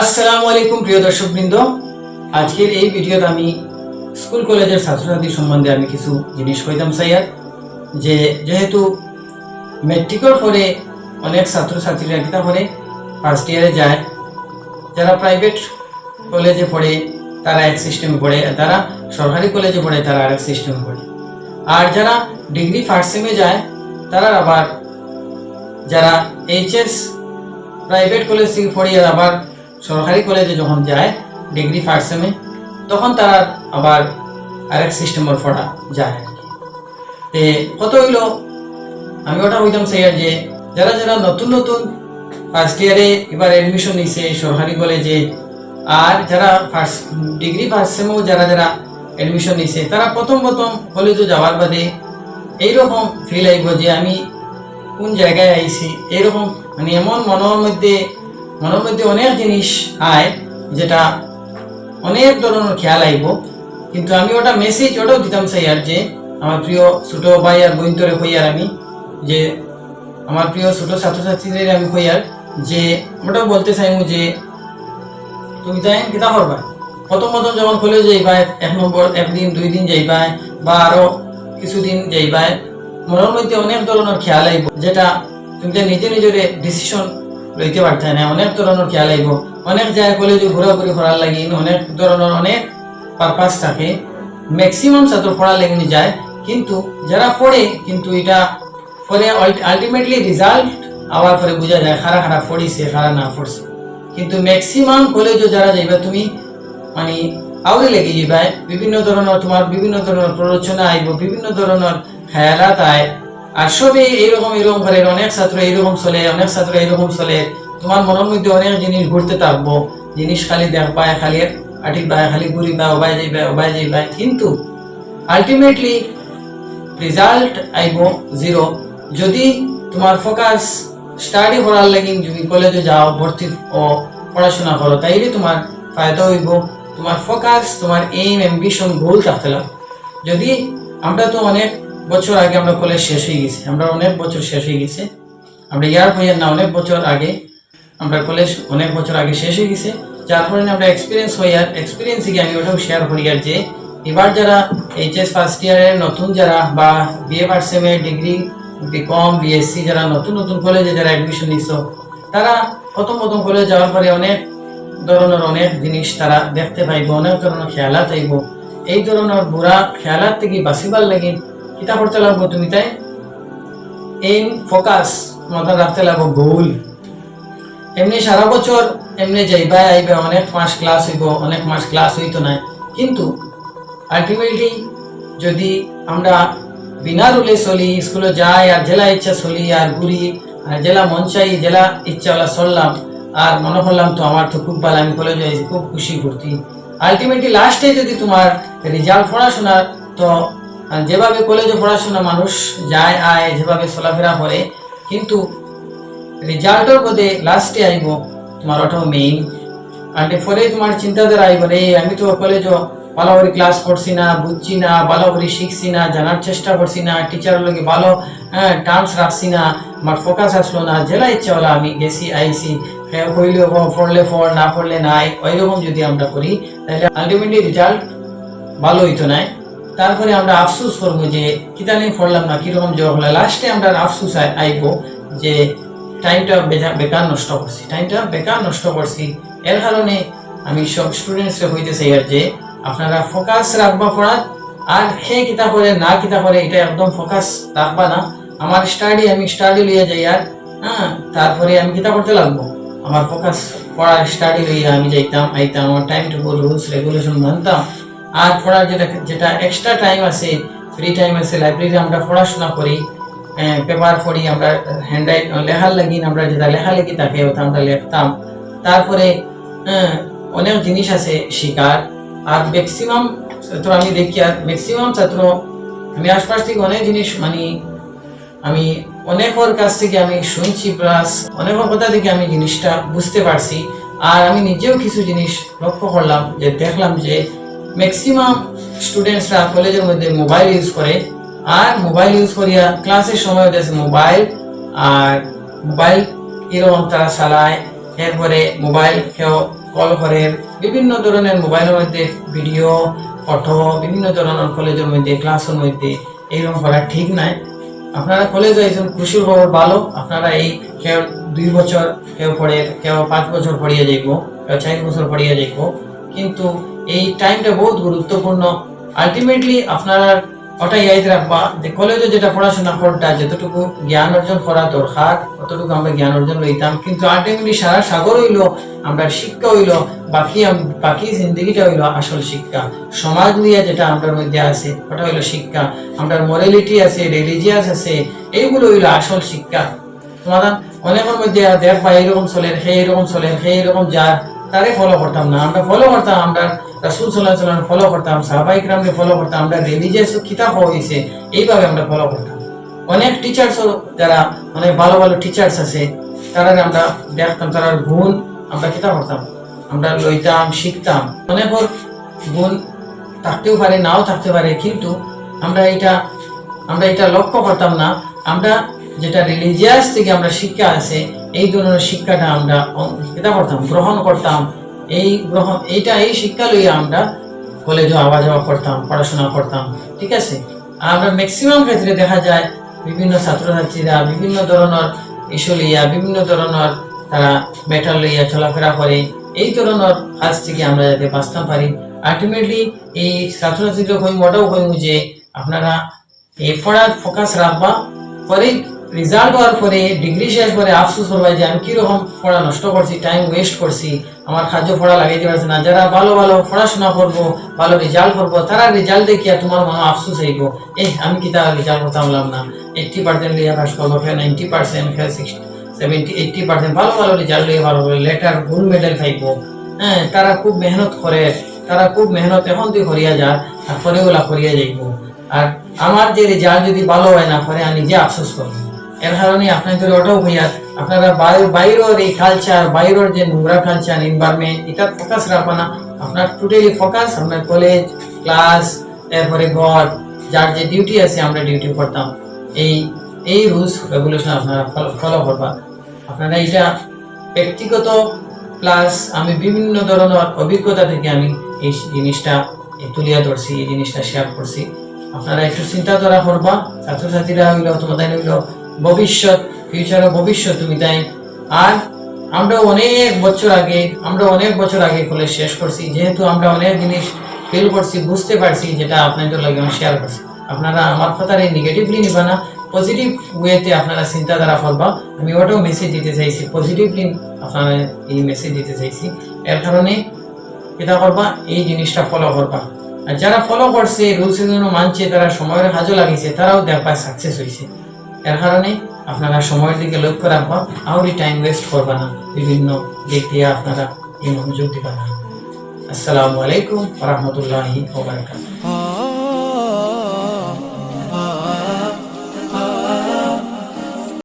আসসালামু আলাইকুম, প্রিয় দর্শকবৃন্দ। আজকের এই ভিডিওতে আমি স্কুল কলেজের ছাত্রছাত্রী সম্বন্ধে আমি কিছু জিনিস কইতাম চাইয়ার যে যেহেতু মেট্রিকর পরে অনেক ছাত্রছাত্রীরা কিতা করে ফার্স্ট ইয়ারে যায়, যারা প্রাইভেট কলেজে পড়ে, তারা এক সিস্টেম পড়ে যারা সরকারি কলেজে পড়ে, তারা আরেক সিস্টেম পড়ে। আর যারা ডিগ্রি ফার্স্ট সেমে যায়, তারা আবার যারা এইচএস প্রাইভেট কলেজ থেকে পড়িয়ে আবার সরকারি কলেজে যখন যায় ডিগ্রি ফার্স্ট সেমে তখন তারা আবার আরেক সিস্টেমের পড়া যায়। তে কত হইল? আমি ওটা হইতাম সেই যে, যারা যারা নতুন নতুন ফার্স্ট ইয়ারে এবার এডমিশন নিছে সরকারি কলেজে আর যারা ফার্স্ট ডিগ্রি ফার্স্ট সেমেও যারা যারা এডমিশন নিছে, তারা প্রথম প্রথম কলেজে যাওয়ার বাদে এইরকম ফিল আইব যে আমি কোন জায়গায় আইছি এরকম মানে এমন মনের মধ্যে মনের মধ্যে অনেক জিনিস আয় যেটা অনেক ধরনের খেয়াল আইব। কিন্তু আমি ওটা মেসেজ ওটাও দিতাম চাই আর যে আমার প্রিয় ছোট ভাই আর বোন তোরে আর আমি, যে আমার প্রিয় ছোট ছাত্রছাত্রীদের আমি হই আর যে ওটাও বলতে চাইমু যে তুমি তাই কিতা করবা? প্রথম প্রথম যখন কলেজ যাইবা এক নম্বর, একদিন, দুই দিন যাইবা বা আরও কিছুদিন যাইবা মনের মধ্যে অনেক ধরনের খেয়াল আইব যেটা তুমি নিজে নিজের ডিসিশন লইতে পারতে না। অনেক ধরনের খেয়াল আইব অনেক জায়গায় কলেজে ঘোরাঘুরি করার লাগি অনেক ধরনের অনেক পারপাস থাকে। ম্যাক্সিমাম ছাত্র পড়ার লাগি যায়। কিন্তু যারা পড়ে, কিন্তু এটা পরে আলটিমেটলি রেজাল্ট আওয়ার পরে বোঝা যায় খারা খারা পড়িছে খারা না পড়ছে। কিন্তু ম্যাক্সিমাম কলেজে যারা যাইবা, তুমি মানে আউরে লেগে যাবা বিভিন্ন ধরনের তোমার বিভিন্ন ধরনের প্ররোচনা আইব, বিভিন্ন ধরনের খেয়ালাত আয়। আর সবই এইরকম এরকম করে অনেক ছাত্র এইরকম চলে, অনেক ছাত্র এইরকম চলে। তোমার মনের মধ্যে অনেক জিনিস ঘুরতে থাকব। জিনিস খালি দেখবা খালি আঠিক বা খালি ঘুরিবা ওবাই যাইবা ওবাই যাইবা। কিন্তু আলটিমেটলি রেজাল্ট আইব জিরো যদি তোমার ফোকাস স্টাডি করার লাগি, যদি কলেজে যাও, ভর্তি ও পড়াশোনা করো, তাইলে তোমার ফায়দা হইব। তোমার ফোকাস তোমার এইম অ্যাম্বিশন গোল থাকতে যদি আমরা তো অনেক বছর আগে আমরা কলেজ শেষ হয়ে গেছি। আমরা অনেক বছর শেষ হয়ে গেছে। আমরা ইয়ার হইয়ার না অনেক বছর আগে আমরা কলেজ অনেক বছর আগে শেষ হয়ে গেছে। যার কারণে আমরা এক্সপিরিয়েন্স হইয়ার এক্সপিরিয়েন্স গিয়ে আমি ওটাও শেয়ার করি আর যে, এবার যারা এইচএস ফার্স্ট ইয়ারের নতুন যারা বা বিএ ফার্স্ট সেমে ডিগ্রি বিকম বিএসসি যারা নতুন নতুন কলেজে যারা অ্যাডমিশন নিছ, তারা প্রথম প্রথম কলেজ যাওয়ার পরে অনেক ধরনের অনেক জিনিস তারা দেখতে পাইব, অনেক ধরনের খেয়ালাত আইব এই ধরনের বুড়া খেয়ালাত থেকে বাঁচিবার লাগে? কিতা করতে লাগবো তুমি তাই এইম ফোকাস মাথা রাখতে লাগবো গোল এমনি সারা বছর এমনি যাইবা আইবা, অনেক মাস ক্লাস হইব, অনেক মাস ক্লাস হইতো না কিন্তু আলটিমেটলি যদি আমরা বিনা রুলে চলি স্কুলে যাই, আর জেলা ইচ্ছা চলি, আর ঘুরি, আর জেলা মন চাই, জেলা ইচ্ছা ওলা চললাম, আর মনে করলাম তো আমার তো খুব ভালো, আমি কলেজে খুব খুশি করতি আলটিমেটলি লাস্টে যদি তোমার রেজাল্ট পড়াশোনার তো যেভাবে কলেজে পড়াশোনা মানুষ যায়, আয়, যেভাবে চলাফেরা করে, কিন্তু রেজাল্টের মধ্যে লাস্টে আইব, তোমার ওটাও মেইন আর পরে তোমার চিন্তাধারা আইব, রে, আমি তো কলেজও ভালো করে ক্লাস করছি না, বুঝছি না ভালো করে শিখছি না, জানার চেষ্টা করছি না টিচার লোকে ভালো হ্যাঁ টার্মস রাখছি না, আমার ফোকাস আসলো না, জেলা ইচ্ছা হলো আমি গেছি আইসি হ্যাঁ হইলে পড়লে পড়, না পড়লে নাই। ওইরকম যদি আমরা করি, তাহলে আলটিমেটলি রেজাল্ট ভালো হইতো নাই তারপরে আমরা আফসোস করব যে কিতানি পড়লাম না, কীরকম জব হলো? লাস্টে আমরা আফসোস আই- আইবো যে টাইমটা বেকার নষ্ট করছি। টাইমটা বেকার নষ্ট করছি। এর কারণে আমি সব স্টুডেন্টসকে হইতে চাই আর যে, আপনারা ফোকাস রাখবা পড়ার। আর সে কিতা করে না কিতা করে এটা একদম ফোকাস রাখবা না। আমার স্টাডি আমি স্টাডি লইয়া যাই আর হ্যাঁ তারপরে আমি কিতা করতে লাগবো। আমার ফোকাস পড়ার স্টাডি লইয়া আমি যাইতাম, আইতাম, আমার টাইম টেবল রুলস রেগুলেশন মানতাম। আর পড়ার যেটা যেটা এক্সট্রা টাইম আছে ফ্রি টাইম আছে লাইব্রেরি আমরা পড়াশোনা করি পেপার পড়ি, আমরা হ্যান্ড রাইট লেখার লাগি, আমরা যেটা লেখালেখি থাকে ওটা আমরা লিখতাম। তারপরে অনেক জিনিস আছে শিকার। আর ম্যাক্সিমাম ছাত্র আমি দেখি, আর ম্যাক্সিমাম ছাত্র, আমি আশপাশ থেকে অনেক জিনিস মানে আমি অনেকর কাছ থেকে আমি শুনছি প্লাস অনেকের কথা থেকে আমি জিনিসটা বুঝতে পারছি। আর আমি নিজেও কিছু জিনিস লক্ষ্য করলাম, যে দেখলাম যে ম্যাক্সিমাম স্টুডেন্টসরা কলেজের মধ্যে মোবাইল ইউজ করে। আর মোবাইল ইউজ করিয়া ক্লাসের সময় দেশে মোবাইল আর মোবাইল এরকম তারা চালায়। এরপরে মোবাইল কেউ কল করে। বিভিন্ন ধরনের মোবাইলের মধ্যে ভিডিও ফটো বিভিন্ন ধরনের কলেজের মধ্যে ক্লাসের মধ্যে এইরকম করা ঠিক নাই। আপনারা কলেজে একজন খুশির খবর ভালো। আপনারা এই কেউ দুই বছর কেউ পড়ে, কেউ পাঁচ বছর পড়িয়ে যাইব, কেউ চার বছর পড়িয়ে যাইব। কিন্তু এই টাইমটা বহুত গুরুত্বপূর্ণ। আলটিমেটলি আপনারা ওটাই ইয়াদ রাখবা যে কলেজে যেটা পড়াশোনা করটা যতটুকু জ্ঞান অর্জন করা দরকার, ততটুকু আমরা জ্ঞান অর্জন লইতাম। কিন্তু আলটিমেটলি সারা সাগর হইল, আমরা শিক্ষা হইল, বাকি বাকি জিন্দগিটা হইল আসল শিক্ষা। সমাজ নিয়ে যেটা আমাদের মধ্যে আছে, ওটা হইল শিক্ষা। আমরা মরালিটি আছে রিলিজিয়াস আছে, এইগুলো হইল আসল শিক্ষা। সমাধান অনেকের মধ্যে দেখবা, এইরকম চলে সেই এরকম চলেন সেই এরকম যা তারে ফলো করতাম না, আমরা ফলো করতাম, আমরা রাসুল সাল্লাহ সাল্লাম ফলো করতাম সাহাবাইকরামকে ফলো করতাম, আমরা রিলিজিয়াস কিতাব হয়েছে এইভাবে আমরা ফলো করতাম। অনেক টিচার্সও যারা, অনেক ভালো ভালো টিচার্স আছে তারা আমরা দেখতাম, তারা গুণ আমরা কিতাব করতাম আমরা লইতাম, শিখতাম। অনেক গুণ থাকতেও পারে, নাও থাকতে পারে, কিন্তু আমরা এটা আমরা এটা লক্ষ্য করতাম না, আমরা যেটা রিলিজিয়াস থেকে আমরা শিক্ষা আছে এই ধরনের শিক্ষাটা আমরা এটা করতাম, গ্রহণ করতাম। এই গ্রহণ এইটা এই শিক্ষা লইয়া আমরা কলেজে আওয়া যাওয়া করতাম, পড়াশোনা করতাম, ঠিক আছে? আমরা ম্যাক্সিমাম ক্ষেত্রে দেখা যায় বিভিন্ন ছাত্রছাত্রীরা বিভিন্ন ধরনের ইস্যু লইয়া, বিভিন্ন ধরনের তারা মেটাল লইয়া চলাফেরা করে। এই ধরনের কাজ থেকে আমরা যাতে বাঁচতে পারি। আলটিমেটলি এই ছাত্রছাত্রীদের হইম মোটাও হইম যে আপনারা এই পড়ার ফোকাস রাখবা, পরে রেজাল্ট হওয়ার পরে ডিগ্রি শেষ করে আফসোস করবা যে আমি কীরকম পড়া নষ্ট করছি টাইম ওয়েস্ট করছি, আমার কার্য পড়া লাগাইতে পারছে না, যারা ভালো ভালো পড়াশোনা করব, ভালো রেজাল্ট করব, তারা রেজাল্ট দেখিয়া তোমার মনে আফসোস হইব। এই আমি কি তার রেজাল্ট করতে পারলাম না? এইটটি পার্সেন্ট লিয়া পাস করব ফের নাইনটি পার্সেন্ট ফের সিক্সটি সেভেন্টি এইটটি পার্সেন্ট ভালো ভালো রেজাল্ট লিয়ে ভালো করে লেটার গোল্ড মেডেল পাইব হ্যাঁ তারা খুব মেহনত করে, তারা খুব মেহনত এখন তুই করিয়া যা আর পরে ওলা করিয়া যাইব। আর আমার যে রেজাল্ট যদি ভালো হয় না, পরে আমি নিজে আফসোস করব। এর কারণে আপনাদের ওটাও হইয়া আপনারা বাইরের এই কালচার বাইরের যে নোংরা কালচার এনভায়রনমেন্ট এটা ফোকাস রাখবা না। আপনার টোটালি ফোকাস আপনার কলেজ ক্লাস এরপরে ঘর, যার যে ডিউটি আছে, আমরা ডিউটি করতাম। এই এই রুলস রেগুলেশন আপনারা ফলো করবা। আপনারা এটা ব্যক্তিগত প্লাস আমি বিভিন্ন ধরনের অভিজ্ঞতা থেকে আমি এই জিনিসটা তুলিয়া ধরছি, এই জিনিসটা শেয়ার করছি। আপনারা একটু চিন্তাধারা করবা, ছাত্রছাত্রীরা হইল তোমাদের হইল ভবিষ্যৎ ফিউচারের ভবিষ্যৎ তুমি তাই। আর আমরা অনেক বছর আগে, আমরা অনেক বছর আগে কলেজ শেষ করছি। যেহেতু আমরা অনেক জিনিস ফিল করছি, বুঝতে পারছি, যেটা আপনাদের লাগে আমি শেয়ার করছি। আপনারা আমার কথার এই নেগেটিভলি নিবা না পজিটিভ ওয়েতে আপনারা চিন্তাধারা করবা। আমি ওটাও মেসেজ দিতে চাইছি পজিটিভলি আপনারা এই মেসেজ দিতে চাইছি। এর কারণে এটা করবা, এই জিনিসটা ফলো করবা। আর যারা ফলো করছে রুলস এগুলো মানছে, তারা সময়ের কাজও লাগিয়েছে তারাও দেখবা সাকসেস হয়েছে এর কারণে আপনারা সময়ের দিকে লক্ষ্য রাখবা, আউরি টাইম ওয়েস্ট করবা না। বিভিন্ন দিক দিয়ে আপনারা এই মনোযোগ দিবা না। আসসালামু আলাইকুম রহমতুল্লাহি ওবরাকাতুহ